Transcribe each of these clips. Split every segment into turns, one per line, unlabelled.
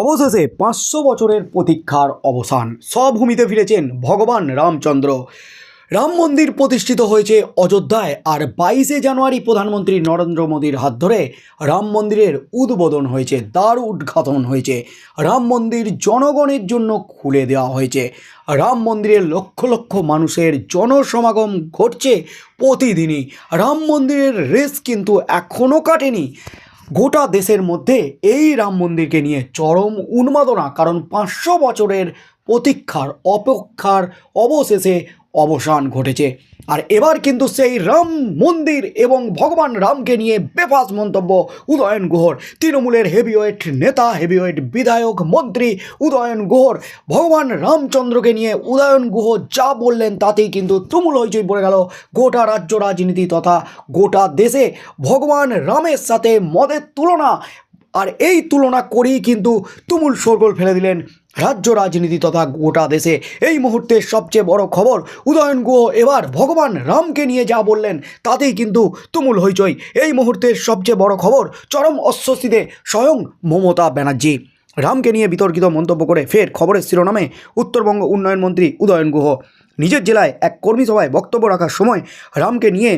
অবশেষে পাঁচশো বছরের প্রতীক্ষার অবসান। স্বভূমিতে ফিরেছেন ভগবান রামচন্দ্র। রাম মন্দির প্রতিষ্ঠিত হয়েছে অযোধ্যায় আর বাইশে জানুয়ারি প্রধানমন্ত্রী নরেন্দ্র মোদীর হাত ধরে রাম মন্দিরের উদ্বোধন হয়েছে দ্বার উদ্ঘাটন হয়েছে। রাম মন্দির জনগণের জন্য খুলে দেওয়া হয়েছে। রাম মন্দিরে লক্ষ লক্ষ মানুষের জনসমাগম ঘটছে প্রতিদিনই। রাম মন্দিরের রেস কিন্তু এখনও কাটেনি। গোটা দেশের মধ্যে এই রাম মন্দিরকে নিয়ে চরম উন্মাদনা, কারণ পাঁচশো বছরের প্রতীক্ষার, অপেক্ষার অবশেষে অবসান ঘটেছে। আর এবার কিন্তু সেই রাম মন্দির এবং ভগবান রামকে নিয়ে বেফাস মন্তব্য উদয়ন গুহর। তৃণমূলের হেভিওয়েট নেতা হেভিওয়েট বিধায়ক, মন্ত্রী উদয়ন গুহর, ভগবান রামচন্দ্রকে নিয়ে উদয়ন গুহ যা বললেন তাতেই কিন্তু তুমুল হইচই পড়ে গেল গোটা রাজ্য রাজনীতি তথা গোটা দেশে। ভগবান রামের সাথে মদের তুলনা, আর এই তুলনা করেই কিন্তু তুমুল শোরগোল ফেলে দিলেন রাজ্য রাজনীতি তথা গোটা দেশে এই মুহূর্তে সবচেয়ে বড় খবর। উদয়ন গুহ এবার ভগবান রামকে নিয়ে যা বললেন, তাতেই কিন্তু তুমুল হইচই। এই মুহূর্তের সবচেয়ে বড় খবর চরম অস্বস্তিতে স্বয়ং মমতা ব্যানার্জি। রামকে নিয়ে বিতর্কিত মন্তব্য করে ফের খবরের শিরোনামে উত্তরবঙ্গ উন্নয়ন মন্ত্রী উদয়ন গুহ। নিজের জেলায় এক কর্মী সভায় বক্তব্য রাখার সময় রামকে নিয়ে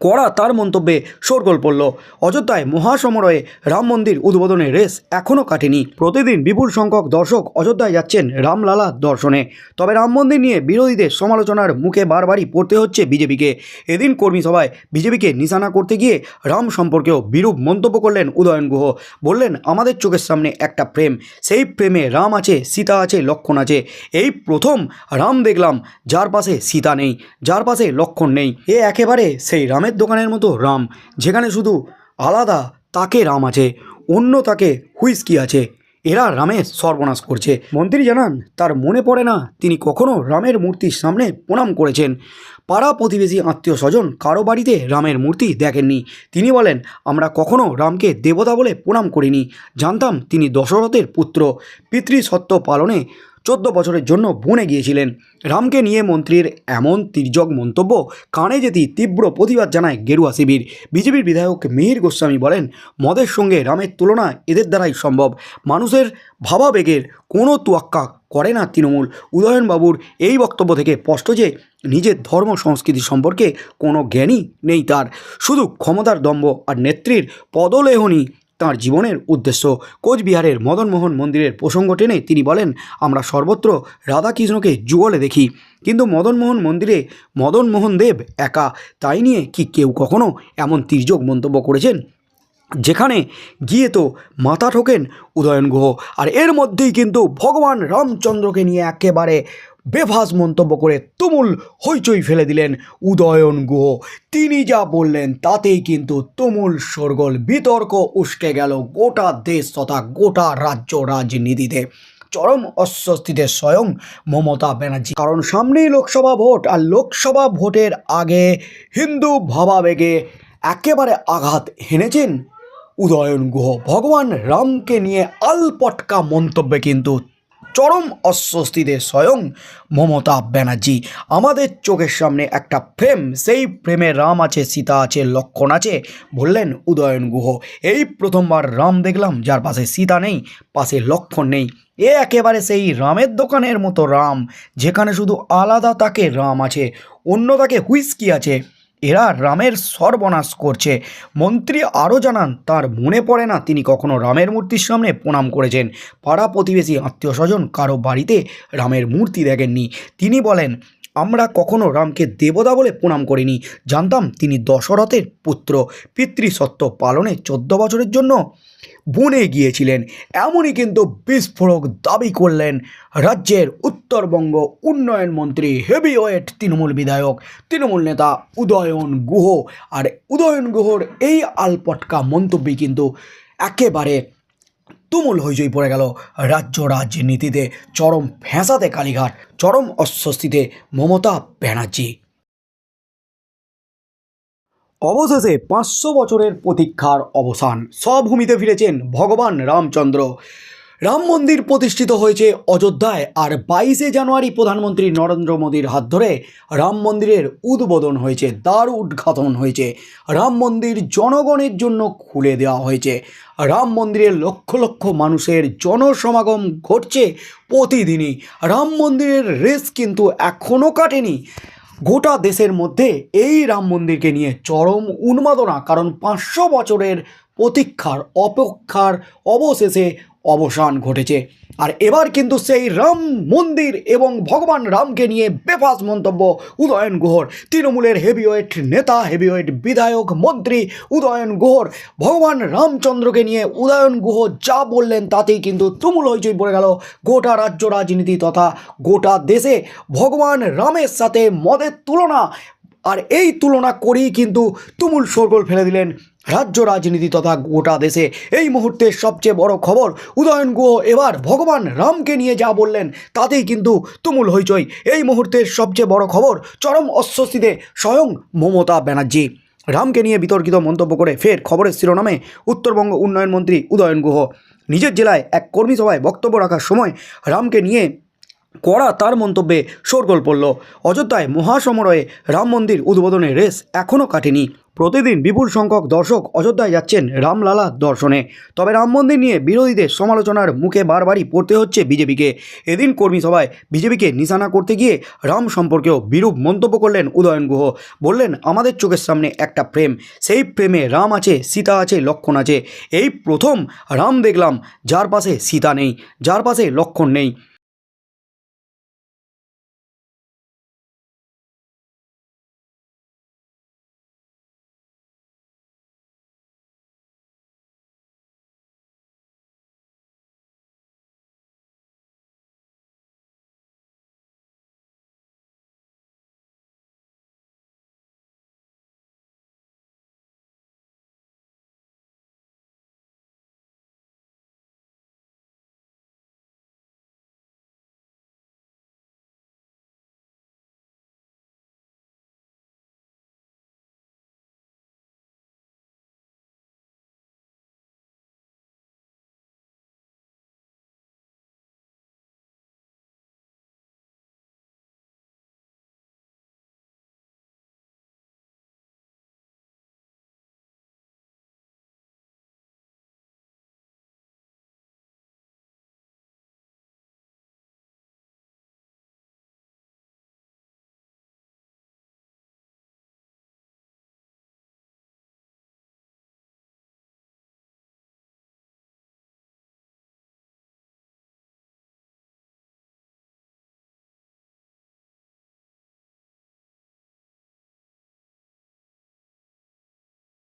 কড়া তার মন্তব্যে শোরগোল পড়ল। অযোধ্যায় মহাসমরয়ে রাম মন্দির উদ্বোধনের রেস এখনও কাটেনি। প্রতিদিন বিপুল সংখ্যক দর্শক অযোধ্যায় যাচ্ছেন রামলালা দর্শনে। তবে রাম মন্দির নিয়ে বিরোধীদের সমালোচনার মুখে বারবারই পড়তে হচ্ছে বিজেপিকে। এদিন কর্মী সভায় বিজেপিকে নিশানা করতে গিয়ে রাম সম্পর্কেও বিরূপ মন্তব্য করলেন উদয়ন গুহ। বললেন, আমাদের চোখের সামনে একটা প্রেম। সেই প্রেমে রাম আছে, সীতা আছে, লক্ষণ আছে। এই প্রথম রাম দেখলাম, যার পাশে সীতা নেই, যার পাশে লক্ষণ নেই। এ একেবারে সেই রামের দোকানের মতো রাম, যেখানে শুধু আলাদা তাকে রাম আছে, অন্য তাকে হুইস্কি আছে। এরা রামের সর্বনাশ করছে। মন্ত্রী জানান, তার মনে পড়ে না, তিনি কখনো রামের মূর্তির সামনে প্রণাম করেছেন। পাড়া প্রতিবেশী আত্মীয় স্বজন কারও বাড়িতে রামের মূর্তি দেখেননি। তিনি বলেন, আমরা কখনো রামকে দেবতা বলে প্রণাম করিনি। জানতাম তিনি দশরথের পুত্র। পিতৃসত্ত্ব পালনে চোদ্দ বছরের জন্য বনে গিয়েছিলেন। রামকে নিয়ে মন্ত্রীর এমন তির্যক মন্তব্য কানে যেতেই তীব্র প্রতিবাদ জানায় গেরুয়া শিবির। বিজেপির বিধায়ক মিহির গোস্বামী বলেন, মদের সঙ্গে রামের তুলনা এদের দ্বারাই সম্ভব। মানুষের ভাবাবেগের কোনো তোয়াক্কা করে না তৃণমূল। উদয়নবাবুর এই বক্তব্য থেকে স্পষ্ট যে নিজের ধর্ম সংস্কৃতি সম্পর্কে কোনো জ্ঞানই নেই তার। শুধু ক্ষমতার দম্ভ আর নেত্রীর পদলেহনই তাঁর জীবনের উদ্দেশ্য কোচবিহারের মদনমোহন মন্দিরের প্রসঙ্গ টেনে তিনি বলেন, আমরা সর্বত্র রাধাকৃষ্ণকে যুগলে দেখি, কিন্তু মদনমোহন মন্দিরে মদনমোহন দেব একা। তাই নিয়ে কি কেউ কখনো এমন তির্যক মন্তব্য করেছেন? যেখানে গিয়ে তো মাথা ঠোকেন উদয়ন গুহ, আর এর মধ্যেই কিন্তু ভগবান রামচন্দ্রকে নিয়ে একেবারে বেভাস মন্তব্য করে তুমুল হইচই ফেলে দিলেন উদয়ন গুহ। তিনি যা বললেন তাতেই কিন্তু তুমুল শোরগোল বিতর্ক উস্কে গেল গোটা দেশ তথা গোটা রাজ্য রাজনীতিতে। চরম অস্বস্তিতে স্বয়ং মমতা ব্যানার্জি। কারণ সামনেই লোকসভা ভোট, আর লোকসভা ভোটের আগে হিন্দু ভাবাবেগে একেবারে আঘাত হেনেছেন উদয়ন গুহ। ভগবান রামকে নিয়ে আলপটকা মন্তব্যে কিন্তু চরম অস্বস্তিতে স্বয়ং মমতা ব্যানার্জি। আমাদের চোখের সামনে একটা প্রেম, সেই প্রেমে রাম আছে, সীতা আছে, লক্ষণ আছে, বললেন উদয়ন গুহ। এই প্রথমবার রাম দেখলাম, যার পাশে সীতা নেই, পাশে লক্ষণ নেই। এ একেবারে সেই রামের দোকানের মতো রাম, যেখানে শুধু আলাদা তাকে রাম আছে, অন্য তাকে হুইস্কি আছে। এরা রামের সর্বনাশ করছে। মন্ত্রী আরও জানান, তার মনে পড়ে না তিনি কখনো রামের মূর্তির সামনে প্রণাম করেছেন। পাড়া প্রতিবেশী আত্মীয় স্বজন কারও বাড়িতে রামের মূর্তি দেখেননি। তিনি বলেন আমরা কখনো রামকে দেবতা বলে প্রণাম করিনি। জানতাম তিনি দশরথের পুত্র। পিতৃসত্ত্ব পালনে চোদ্দ বছরের জন্য বনে গিয়েছিলেন। এমনই কিন্তু বিস্ফোরক দাবি করলেন রাজ্যের উত্তরবঙ্গ উন্নয়ন মন্ত্রী হেভিওয়েট তৃণমূল বিধায়ক। তৃণমূল নেতা উদয়ন গুহ। আর উদয়ন গুহর এই আলপটকা মন্তব্যই কিন্তু একেবারে তুমুল হইচই পড়ে গেল রাজ্য রাজনীতিতে, চরম ফ্যাঁসাতে কালীঘাট, চরম অস্বস্তিতে মমতা ব্যানার্জি। অবশেষে পাঁচশো বছরের প্রতীক্ষার অবসান, স্বভূমিতে ফিরেছেন ভগবান রামচন্দ্র। রাম মন্দির প্রতিষ্ঠিত হয়েছে অযোধ্যায়, আর বাইশে জানুয়ারি প্রধানমন্ত্রী নরেন্দ্র মোদীর হাত ধরে রাম মন্দিরের উদ্বোধন হয়েছে দ্বার উদ্ঘাটন হয়েছে। রাম মন্দির জনগণের জন্য খুলে দেওয়া হয়েছে। রাম মন্দিরে লক্ষ লক্ষ মানুষের জনসমাগম ঘটছে প্রতিদিনই। রাম মন্দিরের রেস কিন্তু এখনও কাটেনি। গোটা দেশের মধ্যে এই রাম মন্দিরকে নিয়ে চরম উন্মাদনা, কারণ পাঁচশো বছরের প্রতীক্ষার, অপেক্ষার অবশেষে অবসান ঘটেছে। আর এবার কিন্তু সেই রাম মন্দির এবং ভগবান রামকে নিয়ে বেফাস মন্তব্য উদয়ন গুহর। তৃণমূলের হেভিওয়েট নেতা, হেভিওয়েট বিধায়ক, মন্ত্রী উদয়ন গুহর ভগবান রামচন্দ্রকে নিয়ে উদয়ন গুহ যা বললেন তাতেই কিন্তু তুমুল হইচই পড়ে গেল গোটা রাজ্য রাজনীতি তথা গোটা দেশে। ভগবান রামের সাথে মদের তুলনা আর এই তুলনা করেই কিন্তু তুমুল শোরগোল ফেলে দিলেন রাজ্য রাজনীতি তথা গোটা দেশে। এই মুহূর্তে সবচেয়ে বড় খবর, উদয়ন গুহ এবার ভগবান রামকে নিয়ে যা বললেন, তাতেই কিন্তু তুমুল হইচই। এই মুহূর্তের সবচেয়ে বড় খবর, চরম অস্বস্তিতে স্বয়ং মমতা ব্যানার্জি। রামকে নিয়ে বিতর্কিত মন্তব্য করে ফের খবরের শিরোনামে উত্তরবঙ্গ উন্নয়ন মন্ত্রী উদয়ন গুহ। নিজের জেলায় এক কর্মী সভায় বক্তব্য রাখার সময় রামকে নিয়ে কড়া তার মন্তব্যে শোরগোল পড়ল। অযোধ্যায় মহাসমরয়ে রাম মন্দির উদ্বোধনের রেস এখনও কাটেনি। প্রতিদিন বিপুল সংখ্যক দর্শক অযোধ্যায় যাচ্ছেন রামলালা দর্শনে। তবে রাম মন্দির নিয়ে বিরোধীদের সমালোচনার মুখে বারবারই পড়তে হচ্ছে বিজেপিকে। এদিন কর্মী সভায় বিজেপিকে নিশানা করতে গিয়ে রাম সম্পর্কেও বিরূপ মন্তব্য করলেন উদয়ন গুহ। বললেন, আমাদের চোখের সামনে একটা প্রেম। সেই প্রেমে রাম আছে, সীতা আছে, লক্ষণ আছে। এই প্রথম রাম দেখলাম, যার পাশে সীতা নেই, যার পাশে লক্ষণ নেই।